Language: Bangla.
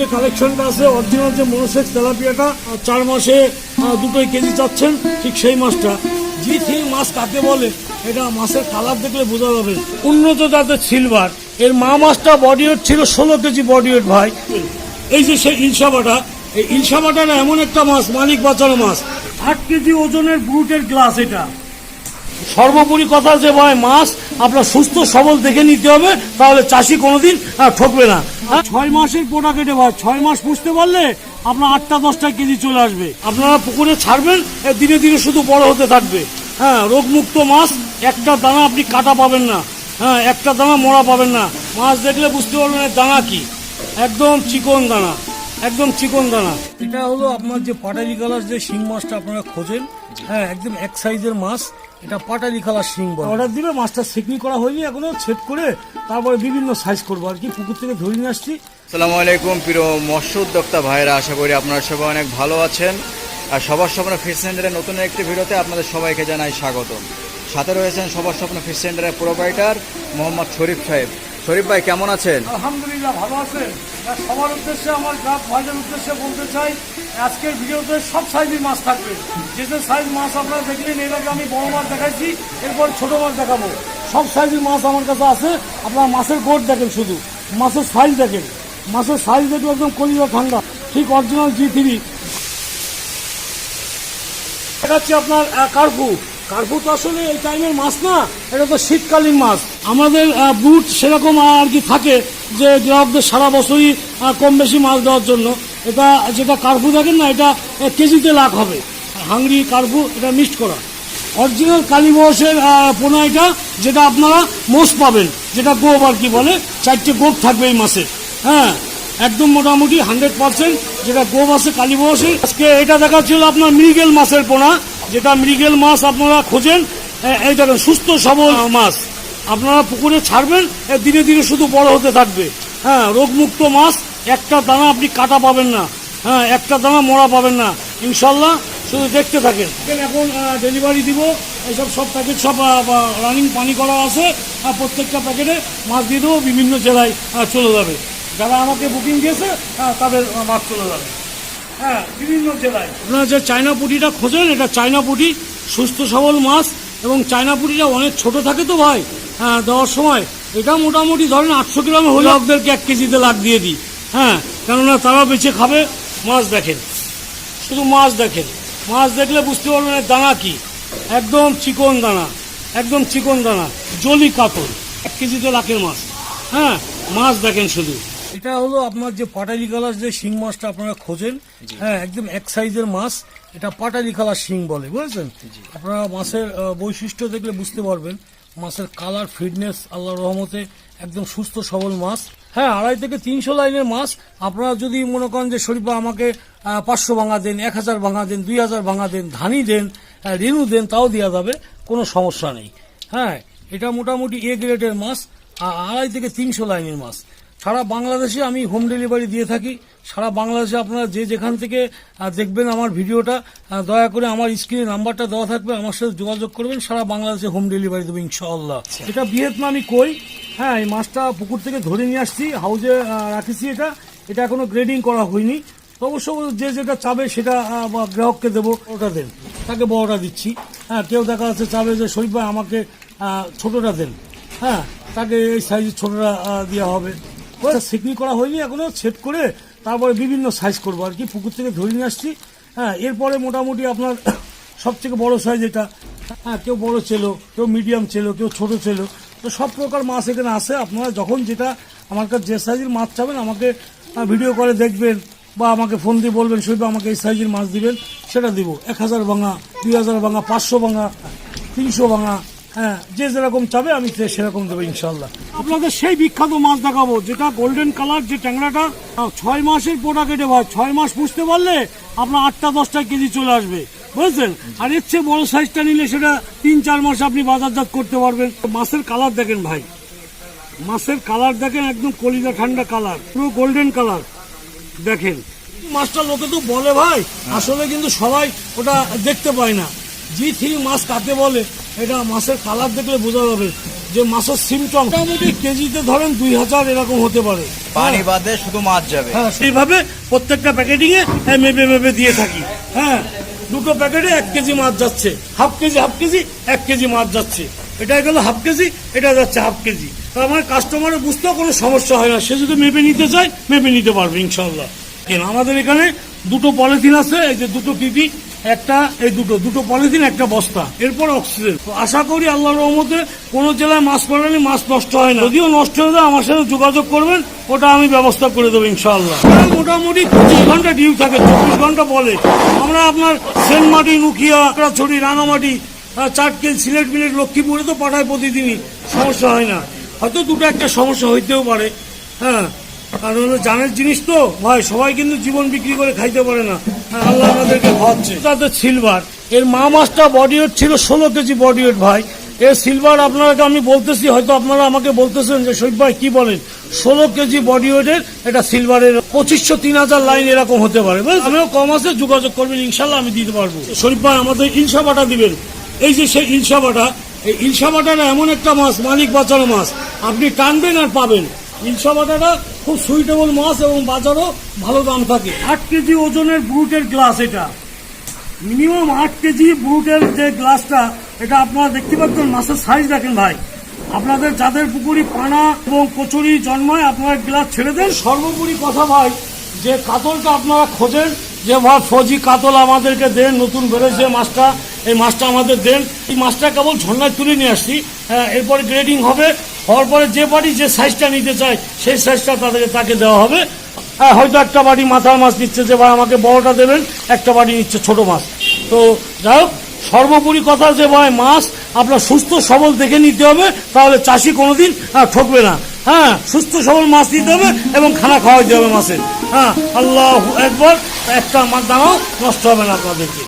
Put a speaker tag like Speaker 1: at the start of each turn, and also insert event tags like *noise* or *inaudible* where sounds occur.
Speaker 1: যে কালেকশনটা আছে অরিজিনাল যে মনোসেক্স তেলাপিয়াটা চার মাসে দুটোই কেজি চাচ্ছেন, ঠিক সেই মাছটা জি থ্রি মাছ কাকে বলে? এটা মাছের কালার দেখলে বোঝা যাবে। উন্নত জাতের সিলভার এর মা মাছটা বডি ওয়েট ছিল ষোলো কেজি বডি ওয়েট ভাই। এই যে সেই ইলশাবাটা এই ইলশাবাটাটা এমন একটা মাছ মালিক বাঁচানো মাছ আট কেজি ওজনের ব্রুটের গ্লাস এটা। সর্বোপরি কথা যে ভাই মাছ আপনার সুস্থ সবল দেখে নিতে হবে, তাহলে চাষি কোনোদিন ঠকবে না? ছয় মাসের পোটা কেটে ভাই, ছয় মাস পুষতে পারলে আপনার আটটা, দশটা কেজি চলে আসবে। আপনারা পুকুরে ছাড়বেন দিনে ধীরে শুধু বড় হতে থাকবে। হ্যাঁ রোগমুক্ত মাছ, একটা দানা আপনি কাটা পাবেন না। হ্যাঁ একটা দানা মরা পাবেন না। মাছ দেখলে বুঝতে পারবেন দানা কি। একদম চিকন দানা, একদম চিকন দানা। এটা হলো আপনার যে পাটালি কালার যে শিং মাছটা আপনারা খোঁজেন হ্যাঁ একদম এক সাইজের মাছ। এটা পাটালি কালার শিং বলে। অর্ডার দিবে মাছটা সেকনি করা হয়নি এখনও ছেদ করে তারপরে বিভিন্ন সাইজ করব। আর কি পুকুর থেকে ধরে নিয়ে আসছি।
Speaker 2: আসসালামু আলাইকুম প্রিয় মৎস্য উদ্যোক্তা ভাইরা আশা করি আপনারা সবাই অনেক ভালো আছেন। আর সবার স্বপ্ন ফিশ সেন্টারের নতুন একটি ভিডিওতে আপনাদের সবাইকে জানাই স্বাগত সাথে রয়েছেন সবার স্বপ্ন ফিশ সেন্টারের প্রোভাইডার মোহাম্মদ শরীফ সাহেব। শরীফ ভাই কেমন আছেন?
Speaker 1: আলহামদুলিল্লাহ ভালো আছেন। সবার উদ্দেশ্যে আমার গ্রাহক ভাইদের উদ্দেশ্যে বলতে চাই আজকের ভিডিওতে সব সাইজের মাছ থাকবে। যে যে সাইজ মাছ আপনারা দেখলেন, এর আগে আমি বড় মাছ দেখাইছি, এরপর ছোট মাছ দেখাবো। সব সাইজের মাছ আমার কাছে আছে, আপনারা মাছের গোট দেখেন শুধু। মাছের সাইজ দেখেন। মাছের সাইজ দেখলে একদম কলিজা ঠান্ডা। ঠিক অরিজিনাল জি থ্রি দেখাচ্ছি আপনার কার্পু। কার্পু তো আসলে এই টাইমের মাছ না, এটা তো শীতকালীন মাছ। আমাদের বুট সেরকম আর কি থাকে যে গ্রাহকদের সারা বছরই কম বেশি মাছ দেওয়ার জন্য। এটা যেটা কার্পু দেখেন না, এটা কেজিতে লাখ হবে। হাংরি কার্পু এটা মিক্সড করা। অরিজিনাল কালীবসের পোনা এটা যেটা আপনারা মোষ পাবেন, যেটা গোপ আর কি বলে, চারটে গোপ থাকবে এই মাসে। হ্যাঁ একদম মোটামুটি হান্ড্রেড পার্সেন্ট যেটা গোপ আছে কালীবসের আজকে এটা দেখাচ্ছিল আপনার মৃগেল মাছের পোনা, যেটা মৃগেল মাছ আপনারা খোঁজেন এই দেখেন, সুস্থ, সবল মাছ। আপনারা পুকুরে ছাড়বেন ধীরে ধীরে শুধু বড় হতে থাকবে। হ্যাঁ রোগমুক্ত মাছ একটা দানা আপনি কাটা পাবেন না। হ্যাঁ একটা দানা মরা পাবেন না। ইনশাল্লাহ শুধু দেখতে থাকেন। এখন ডেলিভারি দিব। এইসব সব প্যাকেট সব রানিং পানি করা আছে। আর প্রত্যেকটা প্যাকেটে মাছ দিয়ে দেবো, বিভিন্ন জেলায় চলে যাবে। যারা আমাকে বুকিং দিয়েছে তাদের মাছ চলে যাবে। হ্যাঁ বিভিন্ন জেলায়। আপনারা যে চায়না পুটিটা খোঁজেন, এটা চায়না পুটি, সুস্থ সবল মাছ। এবং চায়না পুটিটা অনেক ছোট থাকে তো ভাই। হ্যাঁ দেওয়ার সময়। এটা মোটামুটি ধরেন আটশো গ্রামে হলে আপনাদেরকে এক কেজিতে লাখ দিয়ে দিই। হ্যাঁ কেননা তারা বেঁচে খাবে মাছ দেখেন। শুধু মাছ দেখেন। মাছ দেখলে বুঝতে পারবেন দানা কি। একদম চিকন দানা একদম চিকন দানা জলি কাতল এক কেজিতে লাখের মাছ। হ্যাঁ মাছ দেখেন শুধু। এটা হলো আপনার যে পাটালি কালার যে শিং মাছটা আপনারা খোঁজেন হ্যাঁ একদম এক সাইজের মাছ। এটা পাটালি কালার শিং বলে বুঝেছেন? আপনারা মাছের বৈশিষ্ট্য দেখলে বুঝতে পারবেন। মাছের কালার ফিটনেস আল্লাহর রহমতে একদম সুস্থ সবল মাছ। হ্যাঁ আড়াই থেকে তিনশো লাইনের মাছ। আপনারা যদি মনে করেন যে, শরীফা আমাকে পাঁচশো ভাঙা দেন, এক হাজার ভাঙা দেন, দুই হাজার ভাঙা দেন ধানি দেন রেনু দেন, তাও দেওয়া যাবে, কোনো সমস্যা নেই। হ্যাঁ এটা মোটামুটি এ গ্রেডের মাছ আড়াই থেকে তিনশো লাইনের মাছ। সারা বাংলাদেশে আমি হোম ডেলিভারি দিয়ে থাকি। সারা বাংলাদেশে আপনারা যে যেখান থেকে দেখবেন আমার ভিডিওটা দয়া করে আমার স্ক্রিনে নাম্বারটা দেওয়া থাকবে আমার সাথে যোগাযোগ করবেন সারা বাংলাদেশে হোম ডেলিভারি দেবো ইনশাআল্লাহ। এটা ভিয়েতনামি কই? হ্যাঁ এই মাছটা পুকুর থেকে ধরে নিয়ে আসছি হাউজে রাখেছি এটা। এটা এখনও গ্রেডিং করা হয়নি। অবশ্য যে যেটা চাবে সেটা গ্রাহককে দেবো ওটা দেন। তাকে বড়টা দিচ্ছি। হ্যাঁ কেউ দেখা যাচ্ছে চাবে যে শরীফ ভাই আমাকে ছোটটা দেন। হ্যাঁ তাকে এই সাইজের ছোটটা দেওয়া হবে। সিকনি করা হয়নি, এখনও সেট করে তারপরে বিভিন্ন সাইজ করব আর কি, পুকুর থেকে ধরে নিয়ে আসছি। হ্যাঁ এরপরে মোটামুটি আপনার *coughs* সব থেকে বড় সাইজ এটা। হ্যাঁ কেউ বড় ছিল কেউ মিডিয়াম ছিল কেউ ছোট ছিল তো সব প্রকার মাছ এখানে আসে। আপনারা যখন যেটা আমার কাছে যে সাইজের মাছ চাবেন, আমাকে ভিডিও করে দেখবেন বা আমাকে ফোন দিয়ে বলবেন শরীফ আমাকে এই সাইজের মাছ দিবেন। সেটা দিব। এক হাজার ভাঙা, দুই হাজার ভাঙা, পাঁচশো ভাঙা, তিনশো ভাঙা হ্যাঁ যে যেরকম চাবে আমি সেরকম দেবো ইনশাল্লাহ আপনাদের সেই বিখ্যাত মাছ দেখাবো, যেটা গোল্ডেন কালার যে ট্যাংরাটা ছয় মাসের পোটা কেটে ভাই, ছয় মাস পুষতে পারলে আপনার আটটা দশটা কেজি চলে আসবে, বুঝেছেন? আর এর চেয়ে বড় সাইজটা নিলে সেটা তিন, চার মাসে আপনি বাজারজাত করতে পারবেন। মাছের কালার দেখেন ভাই। মাছের কালার দেখেন, একদম কলিজা ঠান্ডা কালার পুরো গোল্ডেন কালার দেখেন। মাছটা লোকে তো বলে ভাই, আসলে কিন্তু সবাই ওটা দেখতে পায় না। জি থ্রি মাছ কাকে বলে এটা মাছের কালার দেখলে বোঝা যাবে যে মাছের সিমটম মোটামুটি কেজিতে ধরেন দুই হাজার এরকম হতে পারে।
Speaker 2: পানি বাদে শুধু মাছ যাবে।
Speaker 1: হ্যাঁ সেইভাবে প্রত্যেকটা প্যাকেটিং এ হ্যাঁ, মেপে মেপে দিয়ে থাকি। হ্যাঁ দুটো প্যাকেটে এক কেজি মাছ যাচ্ছে। হাফ কেজি হাফ কেজি এক কেজি মাছ যাচ্ছে। এটা গেল হাফ কেজি এটা যাচ্ছে হাফ কেজি। মানে কাস্টমারের বুঝতেও কোনো সমস্যা হয় না। সে যদি মেপে নিতে চায় মেপে নিতে পারবে ইনশাল্লাহ আমাদের এখানে দুটো পলিথিন আছে এই যে দুটো পিপি একটা, এই দুটো দুটো পলিথিন, একটা বস্তা, এরপর অক্সিজেন। আশা করি আল্লাহর রহমতে কোনো জেলায় মাছ পড়ালে মাছ নষ্ট হয় না। যদিও নষ্ট হয়ে আমার সাথে যোগাযোগ করবেন, ওটা আমি ব্যবস্থা করে দেবো ইনশাআল্লাহ। প্রায় মোটামুটি পঁচিশ ঘণ্টা ডিউ থাকে, চব্বিশ ঘণ্টা বলে। আমরা আপনার সেনমাটি নুকিয়া ছড়ি রাঙামাটি চাটকেল, সিলেট মিলেট, লক্ষ্মীপুরে তো পাঠায় প্রতিদিনই, সমস্যা হয় না। হয়তো দুটো একটা সমস্যা হইতেও পারে হ্যাঁ। কারণ জানের জিনিস তো, ভাই, সবাই কিন্তু জীবন বিক্রি করে খাইতে পারে না। আল্লাহ আমাদেরকে খাওয়াচ্ছে তাতে সিলভার এর মা মাছটা বডি ওয়েট ছিল ষোলো কেজি বডি ওয়েট ভাই। এর সিলভার আপনাকে আমি বলতেছি, হয়তো আপনারা আমাকে বলতেছেন যে শৈব ভাই কি বলেন? ষোলো কেজি বডি ওয়েটের এটা সিলভারের পঁচিশশো তিন হাজার লাইন এরকম হতে পারে? আমিও কম আছে, যোগাযোগ করবেন ইনশাল্লাহ আমি দিতে পারব। শরীফ ভাই, আমাদের ইলশা দিবেন। এই যে সেই ইলশা এই ইলশা বাটাটা এমন একটা মাছ মালিক বাঁচানো মাছ। আপনি টানবেন আর পাবেন। ইলশা খুব সুইটেবল মাছ এবং বাজারও ভালো দাম থাকে। আট কেজি ওজনের ব্রুটের গ্লাস এটা। মিনিমাম আট কেজি ব্রুটের যে গ্লাসটা এটা আপনারা দেখতে পাচ্ছেন মাছের সাইজ দেখেন ভাই। আপনাদের যাদের পুকুরি পানা এবং কচুরি জন্মায় আপনারা গ্লাস ছেড়ে দেন। সর্বোপরি কথা ভাই যে কাতলটা আপনারা খোঁজেন যে ভাই ফজি কাতল আমাদেরকে দেন নতুন বেরোচ্ছে মাছটা এই মাছটা আমাদের দেন। এই মাছটা কেবল ঝর্ণায় তুলে নিয়ে আসছি। হ্যাঁ, এরপরে গ্রেডিং হবে। হওয়ার পরে যে বাড়ি যে সাইজটা নিতে চায়, সেই সাইজটা তাদেরকে তাকে দেওয়া হবে। হ্যাঁ হয়তো একটা বাড়ি মাথার মাছ নিচ্ছে যে, ভাই, আমাকে বড়টা দেবেন, একটা বাড়ি নিচ্ছে ছোট মাছ। তো যাই হোক, সর্বোপরি কথা যে, ভাই, মাছ আপনার সুস্থ, সবল দেখে নিতে হবে, তাহলে চাষি কোনোদিন ঠকবে না। হ্যাঁ সুস্থ, সবল মাছ নিতে হবে এবং খানা খাওয়াইতে হবে মাছের। হ্যাঁ আল্লাহ একবার একটা আমার দানাও নষ্ট হবে না আপনাদেরকে।